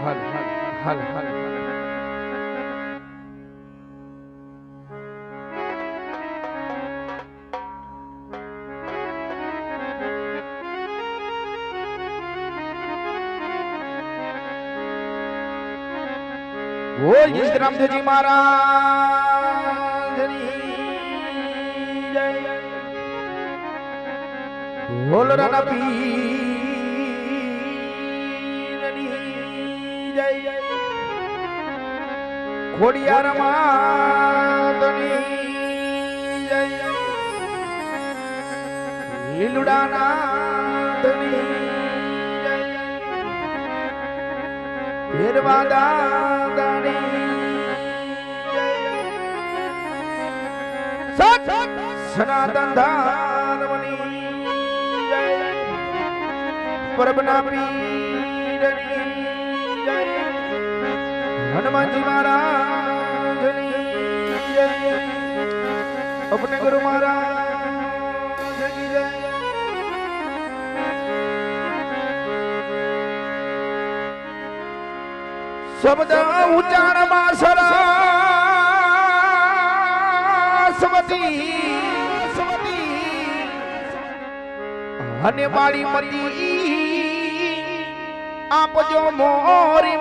હાલ હાલ હાલ બોલ જય રામદેવજી મહારાજની જય. બોલ રાણા પીરની ખોડિયાર માતની જય. લીલુડાનાથની જય. ભેરવા દાદાની સનાતન ધર્મની પરબના પીરની હનુમાનજી મહારાજ અપને ગુરુ મહારાજ જય. શબ્દ ઉચ્ચારમાં સરસ્વતી. અને મારી આપજો મોરી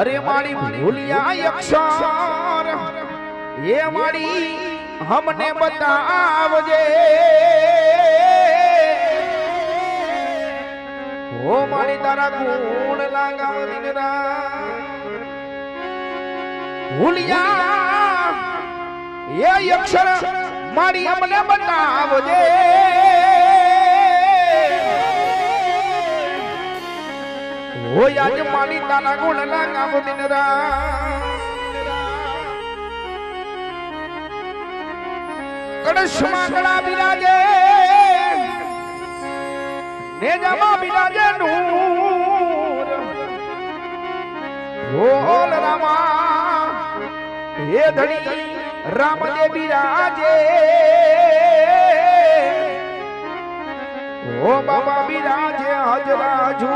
અરે મારી ભૂલિયા અક્ષર. એ મારી હમને બતાવજે. ઓ મારી તારા ગુણ લાગાવ દિન રાત ભૂલિયા એ અક્ષર મારી અમને બતાવજે. હોય આજ મારી તારા ગુણ લાગાવ દિન કડશમાં કડા બિરાજે. નેજામાં બિરાજે નૂર. બોલ રામા હે ધણી રામજે બિરાજે. ઓ બાબા બિરાજે હજરાજુ.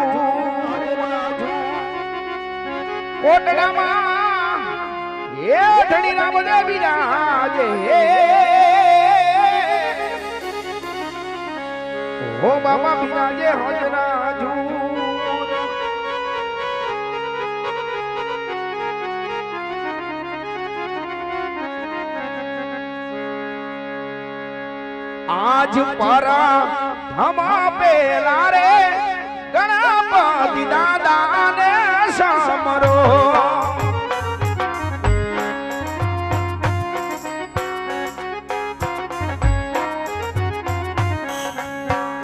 કોટડામાં હે ધણી રામજે બિરાજે ઓ બાબા બિરાજે હજરાજુ આજ પરા ધમા પેલા રે ગણપતિ દાદા ને સમરો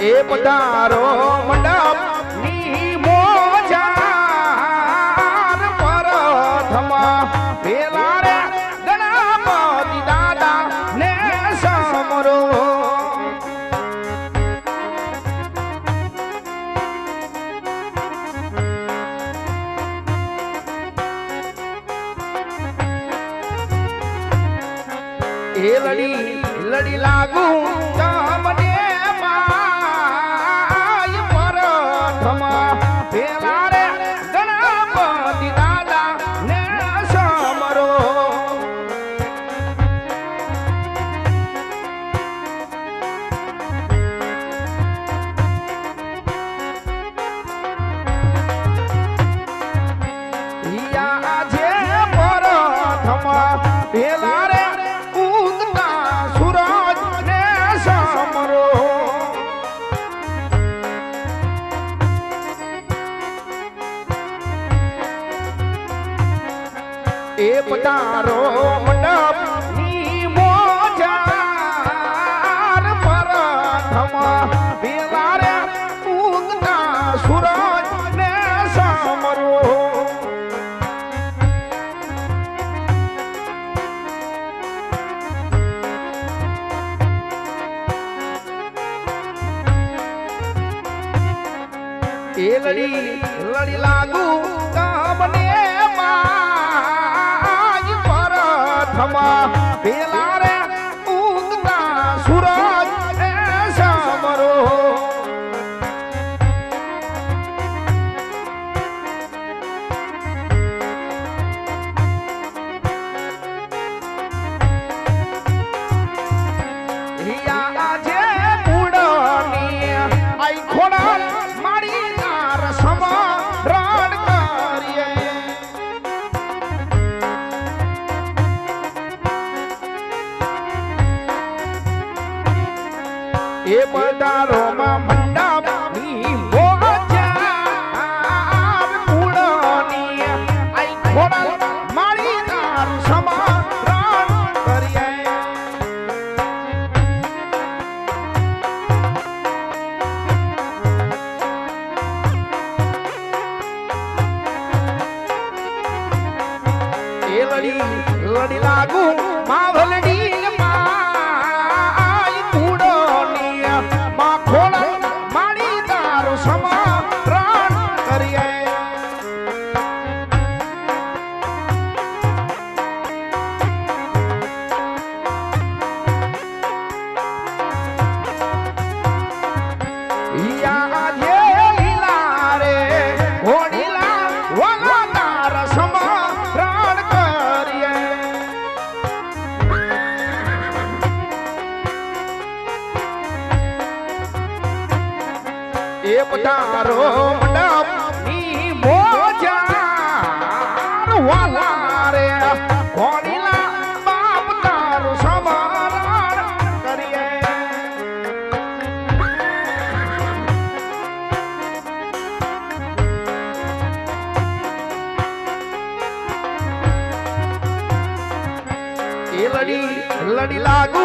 એ પધારો મંડપ એ લડી લડી લાગુ. એ પધારો મંડપની મોજાર પર ધમા પેલા રે ઉગતા સૂરજ ને સામરો એ લડી લડી લાગુ તમને pela તારો મારો મંડપની મોજાર વાલા રે. ઘોડીલા લડી લડી લાગુ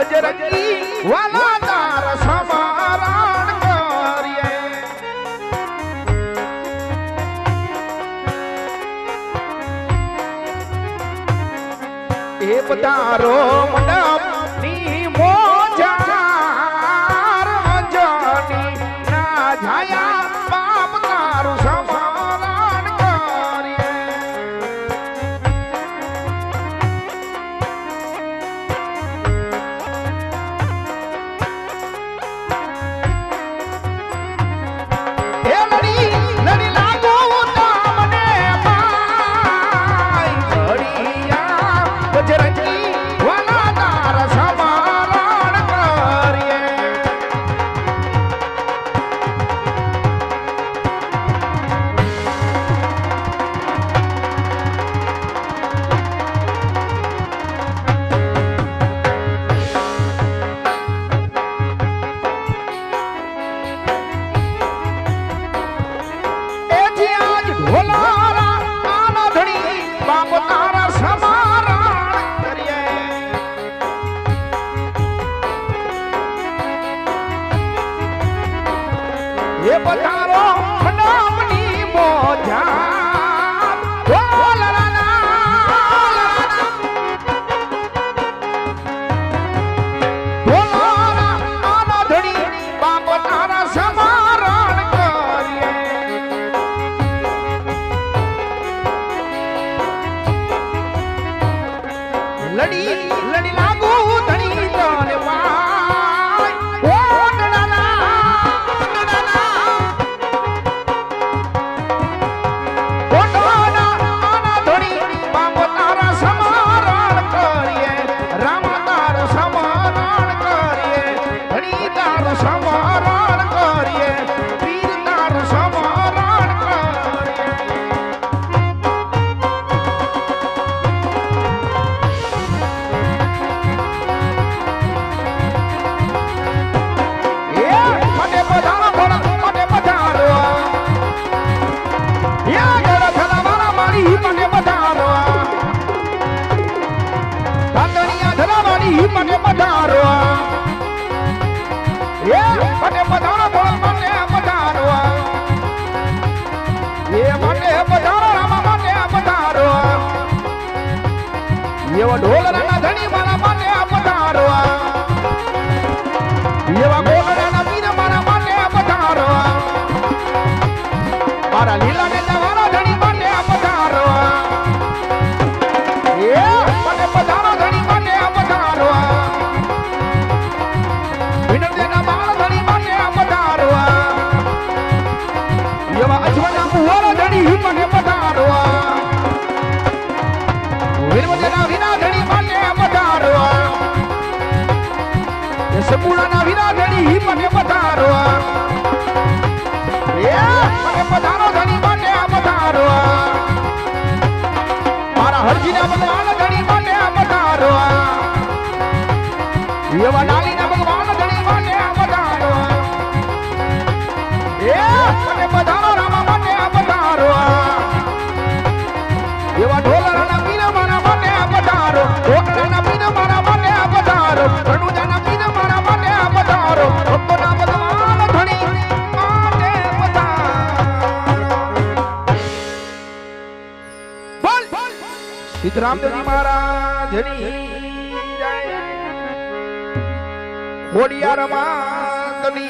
બજરંગી વાલા તાર કરીએ. એ પધારો મારા લીલા ને તમારા ધણી માટે પધારો એ મને પધારો ધણી માટે પધારો વિનોદના મારા ધણી માટે પધારો એવા સપુરાના વિના ધણી મને રામદેવજી મહારાજની ખોડિયાર માતની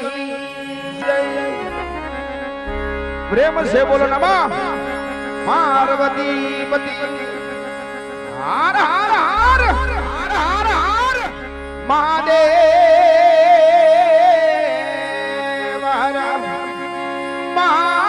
પ્રેમ સે બોલો નમા. પાર્વતી પતિ હાર હાર હાર હાર હાર હાર. મહાદેવ. મહારાજ. મહા